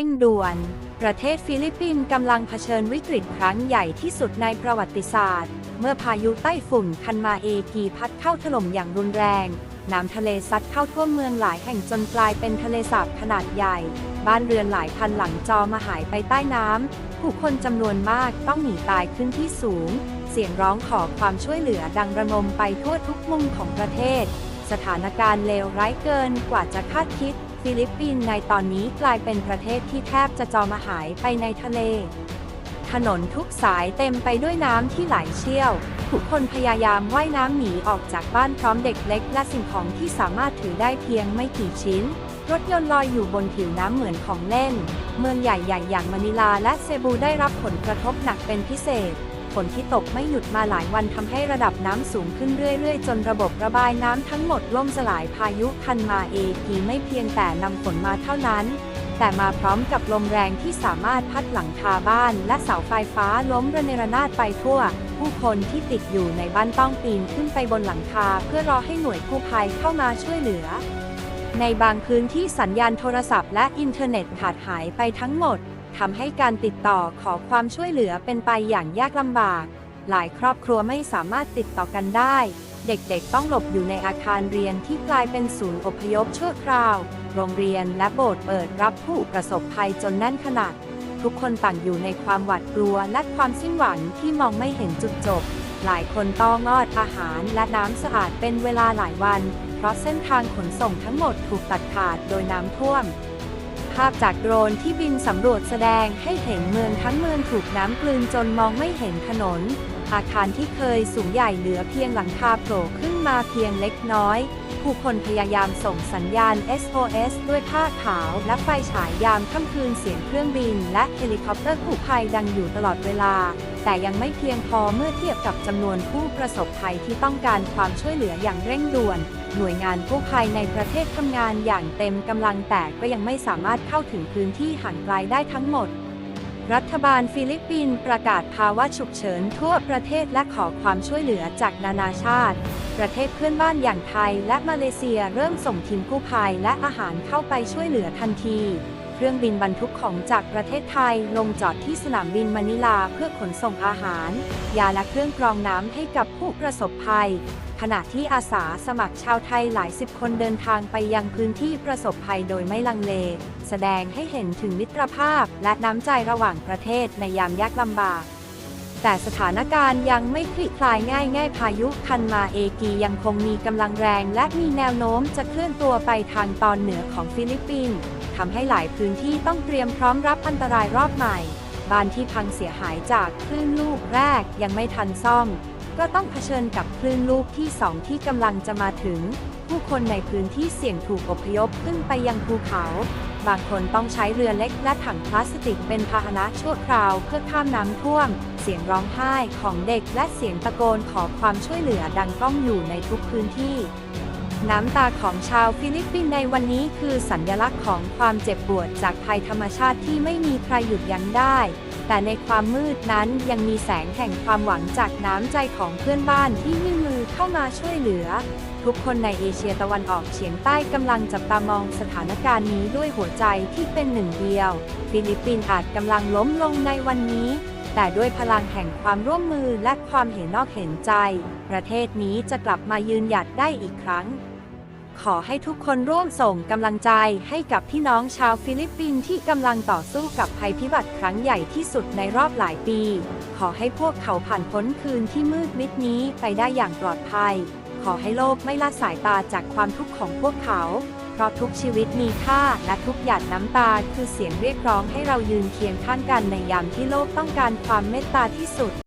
ร่งด่วน ประเทศฟิลิปปินส์กำลังเผชิญวิกฤตครั้งใหญ่ที่สุดในประวัติศาสตร์ เมื่อพายุไต้ฝุ่นคันมาเอกีพัดเข้าถล่มอย่างรุนแรง น้ำทะเลซัดเข้าท่วมเมืองหลายแห่งจนกลายเป็นทะเลสาบขนาดใหญ่ บ้านเรือนหลายพันหลังจอมาหายไปใต้น้ำผู้คนจำนวนมากต้องหนีตายขึ้นที่สูง เสียงร้องขอความช่วยเหลือดังระงมไปทั่วทุกมุมของประเทศ สถานการณ์เลวร้ายเกินกว่าจะคาดคิด ฟิลิปปินส์ในตอนนี้กลายเป็นประเทศที่แทบจะจอมหายไปในทะเล ถนนทุกสายเต็มไปด้วยน้ำที่ไหลเชี่ยวผู้คนพยายามว่ายน้ำหนีออกจากบ้านพร้อมเด็กเล็กและสิ่งของที่สามารถถือได้เพียงไม่กี่ชิ้น รถยนต์ลอยอยู่บนผิวน้ำเหมือนของเล่น เมืองใหญ่ๆ อย่างมะนิลาและเซบูได้รับผลกระทบหนักเป็นพิเศษ ฝนที่ตกไม่หยุดมาหลายวันทำให้ระดับน้ำสูงขึ้นเรื่อยๆ จนระบบระบายน้ำทั้งหมดล่มสลายพายุคันมาเอกีไม่เพียงแต่นำฝนมาเท่านั้น แต่มาพร้อมกับลมแรงที่สามารถพัดหลังคาบ้านและเสาไฟฟ้าล้มระเนระนาดไปทั่ว ผู้คนที่ติดอยู่ในบ้านต้องปีนขึ้นไปบนหลังคาเพื่อรอให้หน่วยกู้ภัยเข้ามาช่วยเหลือ ในบางพื้นที่สัญญาณโทรศัพท์และอินเทอร์เน็ตขาดหายไปทั้งหมด ทำให้การติดต่อขอความช่วยเหลือเป็นไปอย่างยากลำบาก หลายครอบครัวไม่สามารถติดต่อกันได้ เด็กๆต้องหลบอยู่ในอาคารเรียนที่กลายเป็นศูนย์อพยพชั่วคราว โรงเรียนและโบสถ์เปิดรับผู้ประสบภัยจนแน่นขนาด ทุกคนต่างอยู่ในความหวาดกลัวและความสิ้นหวังที่มองไม่เห็นจุดจบ หลายคนต้องงอดอาหารและน้ำสะอาดเป็นเวลาหลายวัน เพราะเส้นทางขนส่งทั้งหมดถูกตัดขาดโดยน้ำท่วมาพจากโดรนที่บินสำรวจแสดงให้เห็นเมืองทั้งเมืองถูกน้ำกลืนจนมองไม่เห็นถนน อาคารที่เคยสูงใหญ่เหลือเพียงหลังคาโผล่ขึ้นมาเพียงเล็กน้อย ผู้คนพยายามส่งสัญญาณ SOS ด้วยผ้าขาวและไฟฉายยามค่ำคืนเสียงเครื่องบิน และเฮลิคอปเตอร์กู้ภัยดังอยู่ตลอดเวลา แต่ยังไม่เพียงพอเมื่อเทียบกับจำนวนผู้ประสบภัยที่ต้องการความช่วยเหลืออย่างเร่งด่วน หน่วยงานกู้ภัยในประเทศทำงานอย่างเต็มกำลังแต่ก็ยังไม่สามารถเข้าถึงพื้นที่ห่างไกลได้ทั้งหมด รัฐบาลฟิลิปปินส์ประกาศภาวะฉุกเฉินทั่วประเทศและขอความช่วยเหลือจากนานาชาติ ประเทศเพื่อนบ้านอย่างไทยและมาเลเซียเริ่มส่งทีมกู้ภัยและอาหารเข้าไปช่วยเหลือทันที เครื่องบินบรรทุกของจากประเทศไทย ลงจอดที่สนามบินมะนิลาเพื่อขนส่งอาหาร ยาและเครื่องกรองน้ำให้กับผู้ประสบภัย ขณะที่อาสาสมัครชาวไทยหลายสิบคนเดินทางไปยังพื้นที่ประสบภัยโดยไม่ลังเล แสดงให้เห็นถึงมิตรภาพและน้ำใจระหว่างประเทศในยามยากลำบากแต่สถานการณ์ยังไม่คลี่คลายง่ายง่ายพายุคันมาเอกียังคงมีกำลังแรง และมีแนวโน้มจะเคลื่อนตัวไปทางตอนเหนือของฟิลิปปินส์ ทำให้หลายพื้นที่ต้องเตรียมพร้อมรับอันตรายรอบใหม่ บ้านที่พังเสียหายจากคลื่นลูกแรกยังไม่ทันซ่อม ก็ต้องเผชิญกับคลื่นลูกที่สองที่กำลังจะมาถึง ผู้คนในพื้นที่เสี่ยงถูกอพยพขึ้นไปยังภูเขา บางคนต้องใช้เรือเล็กและถังพลาสติกเป็นพาหนะชั่วคราวเพื่อข้ามน้ำท่วม เสียงร้องไห้ของเด็กและเสียงตะโกนขอความช่วยเหลือดังก้องอยู่ในทุกพื้นที่ น้ำตาของชาวฟิลิปปินส์ในวันนี้คือสัญลักษณ์ของความเจ็บปวดจากภัยธรรมชาติที่ไม่มีใครหยุดยั้งได้ แต่ในความมืดนั้นยังมีแสงแห่งความหวังจากน้ำใจของเพื่อนบ้านที่ยื่นมือเข้ามาช่วยเหลือ ทุกคนในเอเชียตะวันออกเฉียงใต้กำลังจับตามองสถานการณ์นี้ด้วยหัวใจที่เป็นหนึ่งเดียว ฟิลิปปินส์อาจกำลังล้มลงในวันนี้แต่ด้วยพลังแห่งความร่วมมือและความเห็นนอกเห็นใจ ประเทศนี้จะกลับมายืนหยัดได้อีกครั้ง ขอให้ทุกคนร่วมส่งกำลังใจให้กับพี่น้องชาวฟิลิปปินส์ที่กำลังต่อสู้กับภัยพิบัติครั้งใหญ่ที่สุดในรอบหลายปี ขอให้พวกเขาผ่านพ้นคืนที่มืดมิดนี้ไปได้อย่างปลอดภัย ขอให้โลกไม่ละสายตาจากความทุกข์ของพวกเขา เพราะทุกชีวิตมีค่าและทุกหยาดน้ำตาคือเสียงเรียกร้องให้เรายืนเคียงข้างกันในยามที่โลกต้องการความเมตตาที่สุด